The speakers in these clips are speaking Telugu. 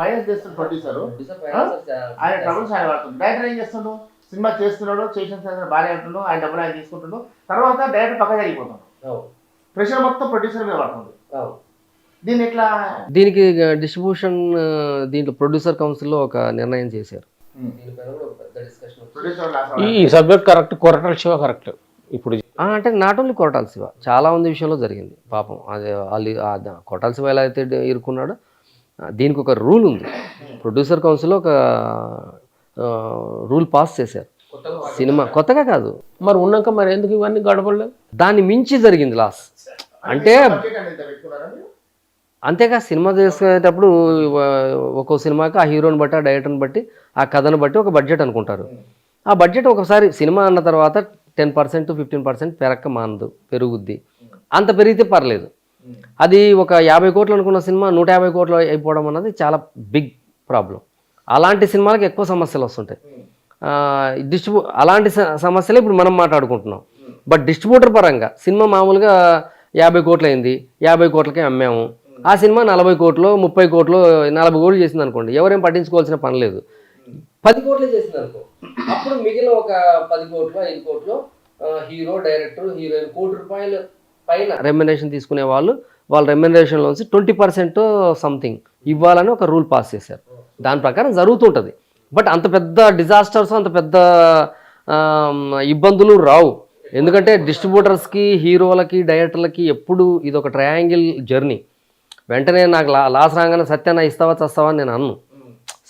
ఫైనాన్స్ చేస్తున్న ప్రొడ్యూసర్ ఆయన ట్రబుల్స్ ఆయన పడుతుంది డైరెక్టర్ ఏం చేస్తుండు సినిమా చేస్తున్నాడు చేసిన బాగానే ఉంటుండు ఆయన డబ్బులు ఆయన తీసుకుంటుండు తర్వాత డైరెక్టర్ పక్క జరిగిపోతాడు. ప్రెషర్ మొత్తం ప్రొడ్యూసర్ మీద పడుతుంది. దీన్ని ఎట్లా? దీనికి డిస్ట్రిబ్యూషన్ దీంట్లో ప్రొడ్యూసర్ కౌన్సిల్లో ఒక నిర్ణయం చేశారు. ఈ subject correct Koratala Siva correct ఇప్పుడు ఆ, అంటే నాట్ ఓన్లీ కొరటాల శివ చాలా మంది విషయంలో జరిగింది. పాపం అది వాళ్ళు కొరటాల శివ ఎలా అయితే ఇరుక్కున్నాడో దీనికి ఒక రూల్ ఉంది. ప్రొడ్యూసర్ కౌన్సిల్ ఒక రూల్ పాస్ చేశారు. సినిమా కొత్తగా కాదు. మరి ఉన్నాక మరి ఎందుకు ఇవన్నీ గడపడలేదు? దాన్ని మించి జరిగింది లాస్. అంటే అంతేగా సినిమా చేసుకునేటప్పుడు ఒక్కో సినిమాకి ఆ హీరోని బట్టి ఆ డైరెక్టర్ని బట్టి ఆ కథను బట్టి ఒక బడ్జెట్ అనుకుంటారు. ఆ బడ్జెట్ ఒకసారి సినిమా అన్న తర్వాత టెన్ పర్సెంట్ ఫిఫ్టీన్ పర్సెంట్ పెరక్క మానదు పెరుగుద్ది. అంత పెరిగితే పర్లేదు. అది ఒక యాభై కోట్లు అనుకున్న సినిమా నూట యాభై కోట్లు అయిపోవడం అన్నది చాలా బిగ్ ప్రాబ్లం అలాంటి సినిమాలకు ఎక్కువ సమస్యలు వస్తుంటాయి. డిస్ట్రిబ్యూ అలాంటి సమస్యలే ఇప్పుడు మనం మాట్లాడుకుంటున్నాం. బట్ డిస్ట్రిబ్యూటర్ పరంగా సినిమా మామూలుగా యాభై కోట్లు అయింది యాభై కోట్లకే అమ్మాము. ఆ సినిమా నలభై కోట్లు ముప్పై కోట్లు నలభై కోట్లు చేసింది అనుకోండి ఎవరేం పట్టించుకోవాల్సిన పని లేదు. పది కోట్లు చేసింది అనుకో అప్పుడు మిగిలిన ఒక పది కోట్లు ఐదు కోట్లు హీరో డైరెక్టర్ హీరోయిన్ కోటి రూపాయలు పైన. రెమ్యునరేషన్ తీసుకునే వాళ్ళు వాళ్ళ రెమ్యునరేషన్లోంచి ట్వంటీ పర్సెంట్ సంథింగ్ ఇవ్వాలని ఒక రూల్ పాస్ చేశారు. దాని ప్రకారం జరుగుతుంటుంది. బట్ అంత పెద్ద డిజాస్టర్స్ అంత పెద్ద ఇబ్బందులు రావు. ఎందుకంటే డిస్ట్రిబ్యూటర్స్కి హీరోలకి డైరెక్టర్లకి ఎప్పుడు ఇది ఒక ట్రయాంగిల్ జర్నీ వెంటనే నాకు లా లాస్ రాగానే సత్యాన్ని ఇస్తావా చస్తావా అని నేను అన్ను.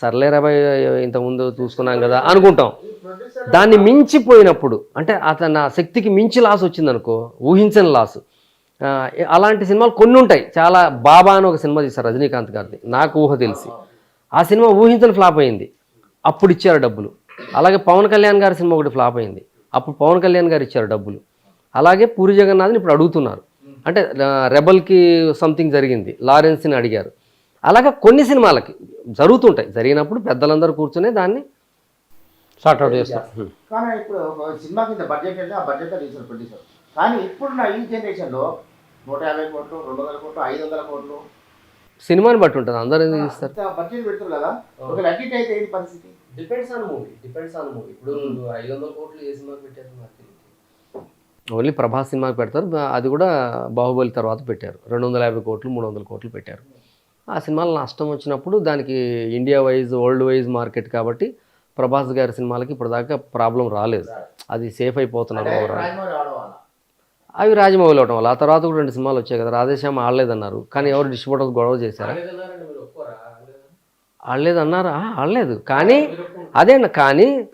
సర్లే రాబాయ్ ఇంతకుముందు చూసుకున్నాం కదా అనుకుంటాం. దాన్ని మించిపోయినప్పుడు అంటే అతను నా శక్తికి మించి లాస్ వచ్చిందనుకో ఊహించని లాసు అలాంటి సినిమాలు కొన్ని ఉంటాయి చాలా బాబా అని ఒక సినిమా తీశారు రజనీకాంత్ గారిది. నాకు ఊహ తెలిసి. ఆ సినిమా ఊహించని ఫ్లాప్ అయింది. అప్పుడు ఇచ్చారు డబ్బులు. అలాగే పవన్ కళ్యాణ్ గారి సినిమా ఒకటి ఫ్లాప్ అయింది. అప్పుడు పవన్ కళ్యాణ్ గారు ఇచ్చారు డబ్బులు. అలాగే పూరి జగన్నాథ్ని ఇప్పుడు అడుగుతున్నారు. అంటే రెబల్కి సంథింగ్ జరిగింది. లారెన్స్ని అడిగారు. అలాగే కొన్ని సినిమాలకి జరుగుతుంటాయి. జరిగినప్పుడు పెద్దలందరూ కూర్చునే దాన్ని షార్ట్అవుట్ చేస్తారు. కానీ ఇప్పుడు సినిమా కింద బడ్జెట్ అంటే ఆ బడ్జెట్ కానీ ఇప్పుడున్న ఈ జనరేషన్లో నూట యాభై కోట్లు రెండు వందల కోట్లు ఐదు వందల కోట్లు. సినిమాని బట్టి ఉంటుంది అందరూ ఇస్తారు అంత బడ్జెట్ పెడుతున్నారు కదా. ఒక అడ్డిట్ అయితే ఏంటి పరిస్థితి? Depends on movie depends on movie ఇప్పుడు ఐదు వందల కోట్లు ఏ సినిమాకి పెట్టారు ఓన్లీ ప్రభాస్ సినిమాకి పెడతారు అది కూడా బాహుబలి తర్వాత పెట్టారు. రెండు వందల యాభై కోట్లు మూడు వందల కోట్లు పెట్టారు. ఆ సినిమాలు నష్టం వచ్చినప్పుడు దానికి India wise world wise market కాబట్టి ప్రభాస్ గారి సినిమాలకి ఇప్పటిదాకా ప్రాబ్లం రాలేదు. అది సేఫ్ అయిపోతున్నారు అవి రాజమౌళి అవటం వల్ల. ఆ తర్వాత కూడా రెండు సినిమాలు వచ్చాయి కదా రాధేశ్యామ ఆడలేదన్నారు. కానీ ఎవరు డిస్ట్రిబ్యూటర్స్ గొడవ చేశారు? ఆడలేదన్నారా? ఆ, ఆడలేదు. కానీ అదే కానీ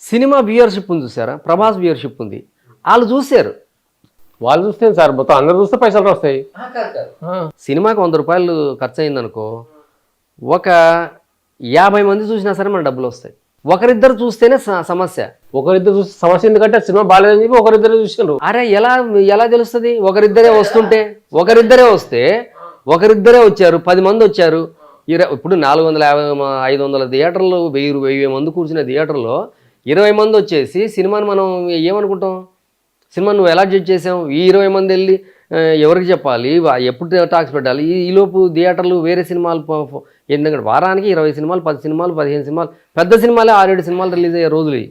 సినిమా వ్యూయర్షిప్ ఉంది చూసారా ప్రభాస్ వ్యూయర్షిప్ ఉంది. వాళ్ళు చూశారు. వాళ్ళు చూస్తే సార్? మొత్తం అందరు చూస్తే పైసలు వస్తాయి ఆ. సినిమాకి వంద రూపాయలు ఖర్చు అయిందనుకో ఒక యాభై మంది చూసినా సరే మన డబ్బులు వస్తాయి. ఒకరిద్దరు చూస్తేనే సమస్య. ఒకరిద్దరు చూస్తే సమస్య ఎందుకంటే సినిమా బాగాలేదని చెప్పి ఒకరిద్దరు చూసినారు. అరే ఎలా ఎలా తెలుస్తుంది? ఒకరిద్దరే వస్తుంటే? ఒకరిద్దరే వస్తే ఒకరిద్దరే వచ్చారు పది మంది వచ్చారు. ఇరవై ఇప్పుడు నాలుగు వందల యాభై ఐదు వందల థియేటర్లు వెయ్యి వెయ్యి మంది కూర్చునే థియేటర్లో ఇరవై మంది వచ్చేసి సినిమాని మనం ఏమనుకుంటాం? సినిమా నువ్వు ఎలా జడ్జ్ చేసావు? ఈ ఇరవై మంది వెళ్ళి ఎవరికి చెప్పాలి? ఎప్పుడు టాక్స్ పెట్టాలి? ఈ ఈలోపు థియేటర్లు వేరే సినిమాలు ఎందుకంటే వారానికి ఇరవై సినిమాలు పది సినిమాలు పదిహేను సినిమాలు పెద్ద సినిమాలే ఆరేడు సినిమాలు రిలీజ్ అయ్యే రోజులు.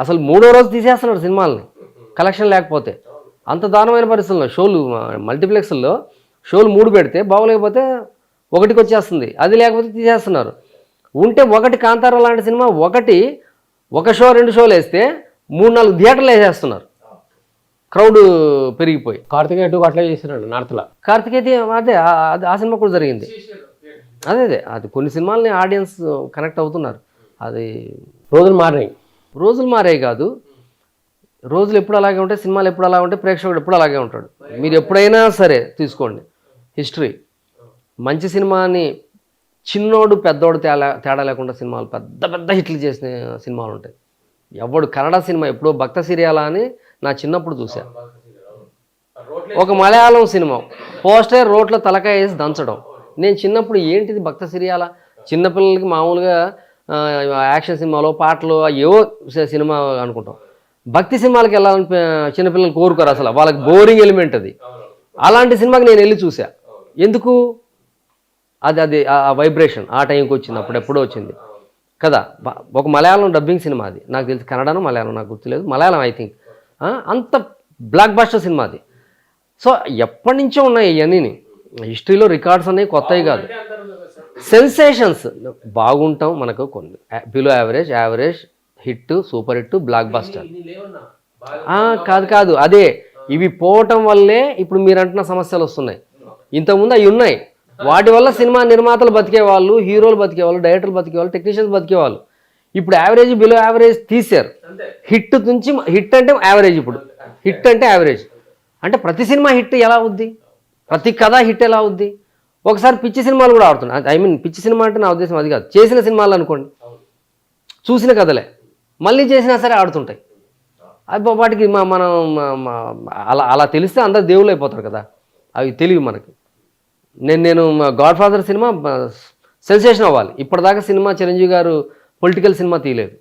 అసలు మూడో రోజు తీసేస్తున్నారు సినిమాలని. కలెక్షన్ లేకపోతే. అంత దారుణమైన పరిస్థితుల్లో షోలు మల్టీప్లెక్స్ల్లో షోలు మూడు పెడితే బాగోలేకపోతే ఒకటికి వచ్చేస్తుంది. అది లేకపోతే తీసేస్తున్నారు. ఉంటే ఒకటి కాంతారా లాంటి సినిమా ఒకటి ఒక షో రెండు షోలు వేస్తే మూడు నాలుగు థియేటర్లు వేసేస్తున్నారు. క్రౌడ్ పెరిగిపోయి. కార్తికేయ టూ అట్లా చేసినాడు నార్త్లో. కార్తికేయ అది ఆ సినిమా కూడా జరిగింది. అదే అదే అది కొన్ని సినిమాలని ఆడియన్స్ కనెక్ట్ అవుతున్నారు. అది రోజులు మారినాయి. రోజులు మారే కాదు. రోజులు ఎప్పుడు అలాగే ఉంటాయి సినిమాలు ఎప్పుడు అలా ఉంటాయి ప్రేక్షకుడు ఎప్పుడు అలాగే ఉంటాడు. మీరు ఎప్పుడైనా సరే తీసుకోండి. హిస్టరీ. మంచి సినిమాని చిన్నోడు పెద్దోడు తేడా తేడా లేకుండా సినిమాలు పెద్ద పెద్ద హిట్లు చేసిన సినిమాలు ఉంటాయి. ఎవడు కన్నడ సినిమా ఎప్పుడో భక్త సిరియాలా అని నా చిన్నప్పుడు చూసా ఒక మలయాళం సినిమా. పోస్టర్ రోడ్లో తలకాయ వేసి దంచడం. నేను చిన్నప్పుడు ఏంటిది భక్త సిరియాల? చిన్నపిల్లలకి మామూలుగా యాక్షన్ సినిమాలో పాటలు ఏవో సినిమా అనుకుంటాం. భక్తి సినిమాలకి వెళ్ళాలని చిన్నపిల్లలు కోరుకోరు అసలు. వాళ్ళకి బోరింగ్ ఎలిమెంట్ అది. అలాంటి సినిమాకి నేను వెళ్ళి చూసా. ఎందుకు? అది అది ఆ వైబ్రేషన్ ఆ టైంకి వచ్చింది. అప్పుడు ఎప్పుడో వచ్చింది. కదా ఒక మలయాళం డబ్బింగ్ సినిమా అది. నాకు తెలిసి కన్నడను మలయాళం నాకు గుర్తులేదు. మలయాళం ఐ థింక్ అంత బ్లాక్ బాస్టర్ సినిమా అది. సో ఎప్పటి నుంచో ఉన్నాయి ఇవన్నీ హిస్టరీలో రికార్డ్స్ అనేవి కొత్తవి కాదు. సెన్సేషన్స్ బాగుంటాం మనకు కొన్ని. Below average average hit super hit blockbuster కాదు కాదు అదే. ఇవి పోవటం వల్లే ఇప్పుడు మీరు అంటున్న సమస్యలు వస్తున్నాయి. ఇంతకుముందు అవి ఉన్నాయి. వాటి వల్ల సినిమా నిర్మాతలు బతికేవాళ్ళు హీరోలు బతికేవాళ్ళు డైరెక్టర్లు బతికేవాళ్ళు టెక్నీషియన్స్ బతికేవాళ్ళు. ఇప్పుడు యావరేజ్ బిలో యావరేజ్ తీశారు. హిట్ నుంచి హిట్ అంటే యావరేజ్ ఇప్పుడు. హిట్ అంటే యావరేజ్ అంటే ప్రతి సినిమా హిట్ ఎలా అవుద్ది? ప్రతి కథ హిట్ ఎలా అవుద్ది? ఒకసారి పిచ్చి సినిమాలు కూడా ఆడుతున్నాయి ఐ మీన్ పిచ్చి సినిమా అంటే నా ఉద్దేశం అది కాదు. చేసిన సినిమాలు అనుకోండి. చూసిన కథలే. మళ్ళీ చేసినా సరే ఆడుతుంటాయి. అది వాటికి మా మనం అలా అలా తెలిస్తే అందరు దేవుళ్ళు అయిపోతారు కదా. అవి తెలివి మనకి. నేను నేను గాడ్ ఫాదర్ సినిమా సెన్సేషన్ అవ్వాలి. ఇప్పటిదాకా సినిమా చిరంజీవి గారు పొలిటికల్ సినిమా తీయలేదు.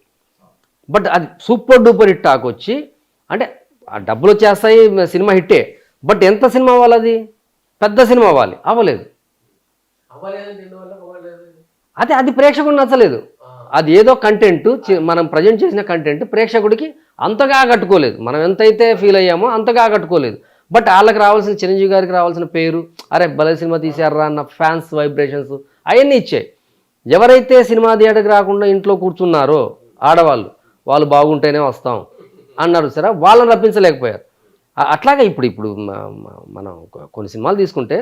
బట్ అది సూపర్ డూపర్ హిట్ టాక్ వచ్చి అంటే ఆ డబ్బులు వచ్చేస్తాయి సినిమా హిట్టే. బట్ ఎంత సినిమా అవ్వాలి అది? పెద్ద సినిమా అవ్వాలి. అవ్వలేదు. అదే అది ప్రేక్షకుడు నచ్చలేదు. అది ఏదో కంటెంట్ మనం ప్రజెంట్ చేసిన కంటెంట్ ప్రేక్షకుడికి అంతగా ఆకట్టుకోలేదు. మనం ఎంతైతే ఫీల్ అయ్యామో అంతగా ఆకట్టుకోలేదు. బట్ వాళ్ళకి రావాల్సిన చిరంజీవి గారికి రావాల్సిన పేరు అరే భలే సినిమా తీశారా అన్న ఫ్యాన్స్ వైబ్రేషన్స్ అవన్నీ ఇచ్చాయి. ఎవరైతే సినిమా థియేటర్కి రాకుండా ఇంట్లో కూర్చున్నారో ఆడవాళ్ళు వాళ్ళు బాగుంటేనే వస్తాం అన్నారు సరే వాళ్ళని రప్పించలేకపోయారు. అట్లాగే ఇప్పుడు ఇప్పుడు మనం కొన్ని సినిమాలు తీసుకుంటే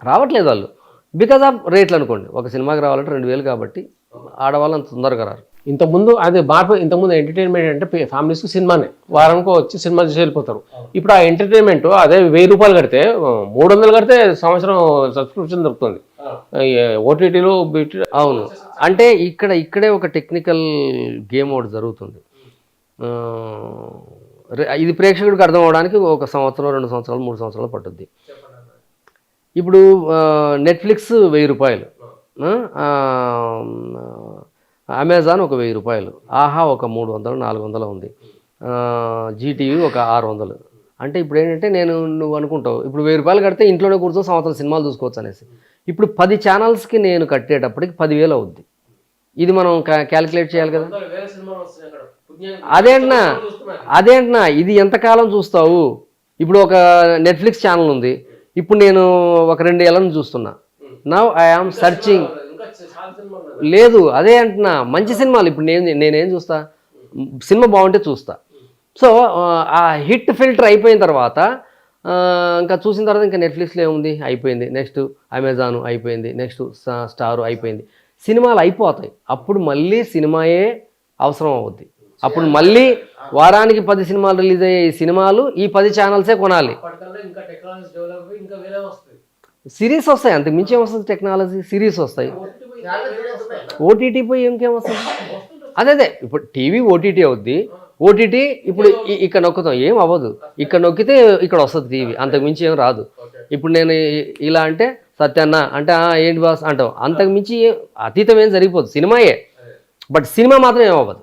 రావట్లేదు వాళ్ళు. బికాజ్ ఆఫ్ రేట్లు అనుకోండి. ఒక సినిమాకి రావాలంటే రెండు వేలు కాబట్టి ఆడవాళ్ళు అంత తొందరగా రారు. ఇంతకుముందు అది మార్పు ఇంతకుముందు ఎంటర్టైన్మెంట్ అంటే ఫ్యామిలీస్ సినిమానే. వారానికి వచ్చి సినిమా చూసి వెళ్ళిపోతారు. ఇప్పుడు ఆ ఎంటర్టైన్మెంట్ అదే వెయ్యి రూపాయలు కడితే మూడు వందలు కడితే సంవత్సరం సబ్స్క్రిప్షన్ దొరుకుతుంది. ఓటీటీలో అవును. అంటే ఇక్కడ ఇక్కడే ఒక టెక్నికల్ గేమ్ ఒకటి జరుగుతుంది. ఇది ప్రేక్షకుడికి అర్థం అవడానికి ఒక సంవత్సరం రెండు సంవత్సరాలు మూడు సంవత్సరాలు పట్టుద్ది. ఇప్పుడు నెట్ఫ్లిక్స్ వెయ్యి రూపాయలు. అమెజాన్ ఒక వెయ్యి రూపాయలు. ఆహా ఒక మూడు వందలు నాలుగు వందలు ఉంది. జీటీవీ ఒక ఆరు వందలు. అంటే ఇప్పుడు ఏంటంటే నేను నువ్వు అనుకుంటావు ఇప్పుడు వెయ్యి రూపాయలు కడితే ఇంట్లోనే కూర్చొని సంవత్సరం సినిమాలు చూసుకోవచ్చు అనేసి. ఇప్పుడు పది ఛానల్స్కి నేను కట్టేటప్పటికి పదివేలు అవుద్ది. ఇది మనం క్యాలిక్యులేట్ చేయాలి కదా. అదేంటన్నా అదేంటన్నా ఇది ఎంతకాలం చూస్తావు? ఇప్పుడు ఒక నెట్ఫ్లిక్స్ ఛానల్ ఉంది. ఇప్పుడు నేను ఒక రెండు ఏళ్ళను చూస్తున్నా. నవ్ ఐ సర్చింగ్ లేదు అదే అంటున్నా. మంచి సినిమాలు. ఇప్పుడు నేను నేనేం చూస్తా? సినిమా బాగుంటే చూస్తా. సో ఆ హిట్ ఫిల్టర్ అయిపోయిన తర్వాత ఇంకా చూసిన తర్వాత ఇంకా నెట్ఫ్లిక్స్లో ఏముంది? అయిపోయింది. నెక్స్ట్ అమెజాన్ అయిపోయింది. నెక్స్ట్ స్టార్ అయిపోయింది. సినిమాలు అయిపోతాయి. అప్పుడు మళ్ళీ సినిమాయే అవసరం అవుద్ది. అప్పుడు మళ్ళీ వారానికి పది సినిమాలు రిలీజ్ అయ్యే ఈ సినిమాలు ఈ పది ఛానల్సే కొనాలి. సిరీస్ వస్తాయి. అంతకు మించి ఏమొస్తుంది టెక్నాలజీ సిరీస్ వస్తాయి. ఓటీటీ పోయి ఇంకేం వస్తుంది? అదే అదే ఇప్పుడు టీవీ ఓటీటీ అవుద్ది. ఓటీటీ ఇప్పుడు ఇక్కడ నొక్కుతాం ఏం అవ్వదు. ఇక్కడ నొక్కితే ఇక్కడ వస్తుంది టీవీ అంతకు మించి ఏం రాదు. ఇప్పుడు నేను ఇలా అంటే సత్యన్న అంటే "ఆ, ఏంటి బాస్ అంటాం అంతకు మించి అతీతం ఏం జరిగిపోదు సినిమాయే. బట్ సినిమా మాత్రం ఏం అవ్వదు.